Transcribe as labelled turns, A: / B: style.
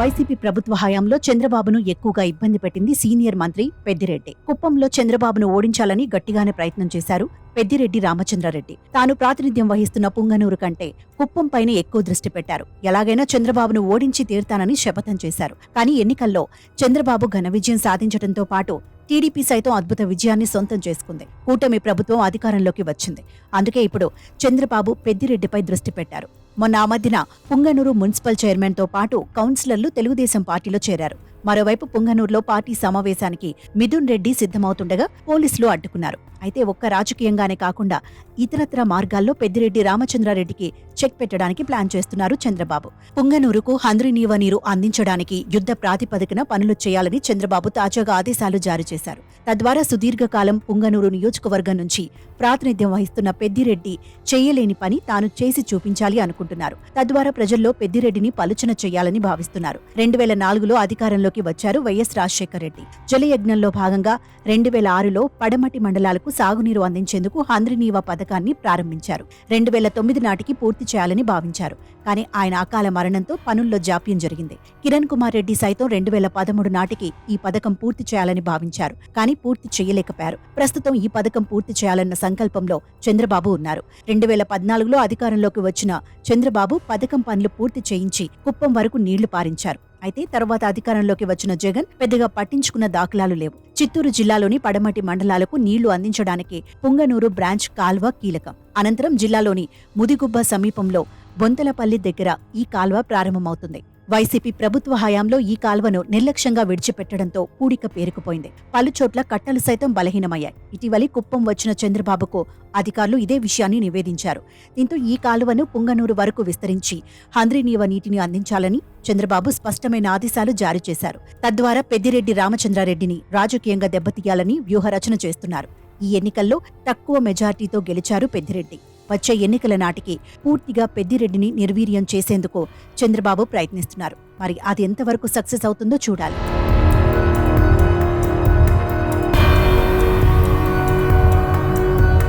A: YCP ప్రభుత్వ హయాంలో చంద్రబాబును ఎక్కువగా ఇబ్బంది పెట్టింది సీనియర్ మంత్రి పెద్దిరెడ్డి. కుప్పంలో చంద్రబాబును ఓడించాలని గట్టిగానే ప్రయత్నం చేశారు పెద్దిరెడ్డి రామచంద్రారెడ్డి. తాను ప్రాతినిధ్యం వహిస్తున్న పుంగనూరు కంటే కుప్పం పైన ఎక్కువ దృష్టి పెట్టారు. ఎలాగైనా చంద్రబాబును ఓడించి తీరుతానని శపథం చేశారు. కానీ ఎన్నికల్లో చంద్రబాబు ఘన విజయం సాధించడంతో పాటు టీడీపీ సైతం అద్భుత విజయాన్ని సొంతం చేసుకుంది. కూటమి ప్రభుత్వం అధికారంలోకి వచ్చింది. అందుకే ఇప్పుడు చంద్రబాబు పెద్దిరెడ్డిపై దృష్టి పెట్టారు. మొన్న ఆ మధ్యన పుంగనూరు మున్సిపల్ చైర్మన్తో పాటు కౌన్సిలర్లు తెలుగుదేశం పార్టీలో చేరారు. మరోవైపు పుంగనూరులో పార్టీ సమావేశానికి మిథున్ రెడ్డి సిద్ధమవుతుండగా పోలీసులు అడ్డుకున్నారు. అయితే ఒక్క రాజకీయంగానే కాకుండా ఇతరత్ర మార్గాల్లో పెద్దిరెడ్డి రామచంద్రారెడ్డికి చెక్ పెట్టడానికి ప్లాన్ చేస్తున్నారు చంద్రబాబు. పుంగనూరుకు హంద్రినీవ నీరు అందించడానికి యుద్ధ ప్రాతిపదికన పనులు చేయాలని చంద్రబాబు తాజాగా ఆదేశాలు జారీ చేశారు. తద్వారా సుదీర్ఘకాలం పుంగనూరు నియోజకవర్గం నుంచి ప్రాతినిధ్యం వహిస్తున్న పెద్దిరెడ్డి చేయలేని పని తాను చేసి చూపించాలి అనుకుంటున్నారు. తద్వారా ప్రజల్లో పెద్దిరెడ్డిని పలుచన చేయాలని భావిస్తున్నారు. రెండు వేల నాలుగులో అధికారంలో అధికారంలోకి వచ్చారు వైఎస్ రాజశేఖర రెడ్డి. జలయజ్ఞంలో భాగంగా రెండు వేల ఆరులో పడమటి మండలాలకు సాగునీరు అందించేందుకు హంద్రినీవా పథకాన్ని ప్రారంభించారు. రెండు వేల తొమ్మిది నాటికి పూర్తి చేయాలని భావించారు. కానీ ఆయన అకాల మరణంతో పనుల్లో జాప్యం జరిగింది. కిరణ్ కుమార్ రెడ్డి సైతం రెండు వేల పదమూడు నాటికి ఈ పథకం పూర్తి చేయాలని భావించారు. కానీ పూర్తి చేయలేకపోయారు. ప్రస్తుతం ఈ పథకం పూర్తి చేయాలన్న సంకల్పంలో చంద్రబాబు ఉన్నారు. రెండు వేల పద్నాలుగులో అధికారంలోకి వచ్చిన చంద్రబాబు పథకం పనులు పూర్తి చేయించి కుప్పం వరకు నీళ్ళు పారించారు. అయితే తర్వాత అధికారంలోకి వచ్చిన జగన్ పెద్దగా పట్టించుకున్న దాఖలాలు లేవు. చిత్తూరు జిల్లాలోని పడమటి మండలాలకు నీళ్ళు అందించడానికి పుంగనూరు బ్రాంచ్ కాల్వ కీలకం. అనంతరం జిల్లాలోని ముదిగుబ్బ సమీపంలో బొంతలపల్లి దగ్గర ఈ కాల్వ ప్రారంభమవుతుంది. వైసీపీ ప్రభుత్వ హయాంలో ఈ కాల్వను నిర్లక్ష్యంగా విడిచిపెట్టడంతో పూడిక పేరుకుపోయింది. పలుచోట్ల కట్టలు సైతం బలహీనమయ్యాయి. ఇటీవలి కుప్పం వచ్చిన చంద్రబాబుకు అధికారులు ఇదే విషయాన్ని నివేదించారు. దీంతో ఈ కాలువను పుంగనూరు వరకు విస్తరించి హంద్రీనీవ నీటిని అందించాలని చంద్రబాబు స్పష్టమైన ఆదేశాలు జారీ చేశారు. తద్వారా పెద్దిరెడ్డి రామచంద్రారెడ్డిని రాజకీయంగా దెబ్బతీయాలని వ్యూహరచన చేస్తున్నారు. ఈ ఎన్నికల్లో తక్కువ మెజార్టీతో గెలిచారు పెద్దిరెడ్డి. వచ్చే ఎన్నికల నాటికి పూర్తిగా పెద్దిరెడ్డిని నిర్వీర్యం చేసేందుకు చంద్రబాబు ప్రయత్నిస్తున్నారు. మరి అది ఎంతవరకు సక్సెస్ అవుతుందో చూడాలి.